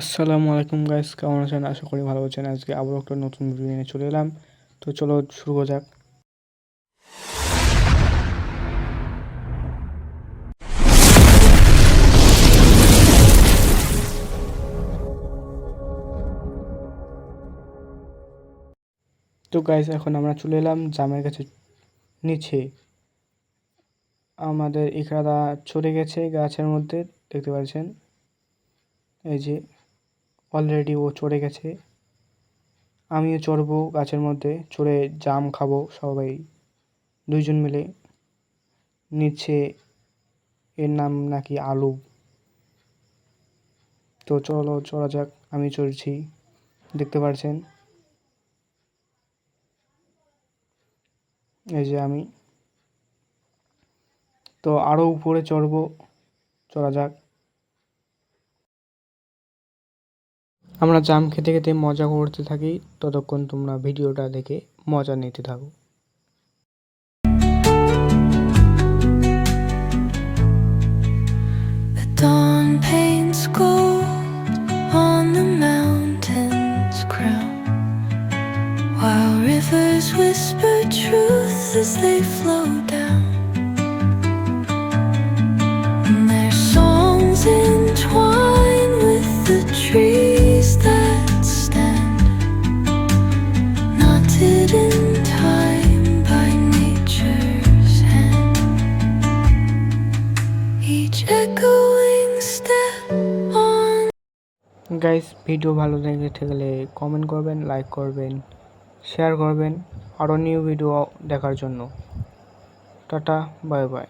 আসসালামু আলাইকুম গাইস কেমন আছেন? আশা করি ভালো আছেন। আজকে আবার একটা নতুন ভিডিও নিয়ে চলে এলাম। তো চলো শুরু করা যাক। তো গাইস এখন আমরা চলে এলাম জামের কাছে। নিচে আমাদের ইকরাদা চলে গেছে গাছের মধ্যে, দেখতে পাচ্ছেন? এই যে অলরেডি ও চড়ে গেছে। আমিও চড়বো গাছের মধ্যে, চড়ে জাম খাব সবাই। দুইজন মিলে নিচ্ছে, এর নাম নাকি আলু। তো চলো, চড়া যাক, আমি চড়ছি। দেখতে পাচ্ছেন এই যে আমি। তো আরও উপরে চড়বো, চড়া যাক। আমরা জাম খেতে খেতে মজা করতে থাকি ততক্ষণ তোমরা ভিডিওটা দেখে মজা নিতে থাকো dawn paints gold on the mountain's crown, while rivers whisper truth as they flow down. Guys video ভালো লেগে থাকলে কমেন্ট করবেন লাইক করবেন শেয়ার করবেন। আরও নিউ ভিডিও দেখার জন্য। Tata bye bye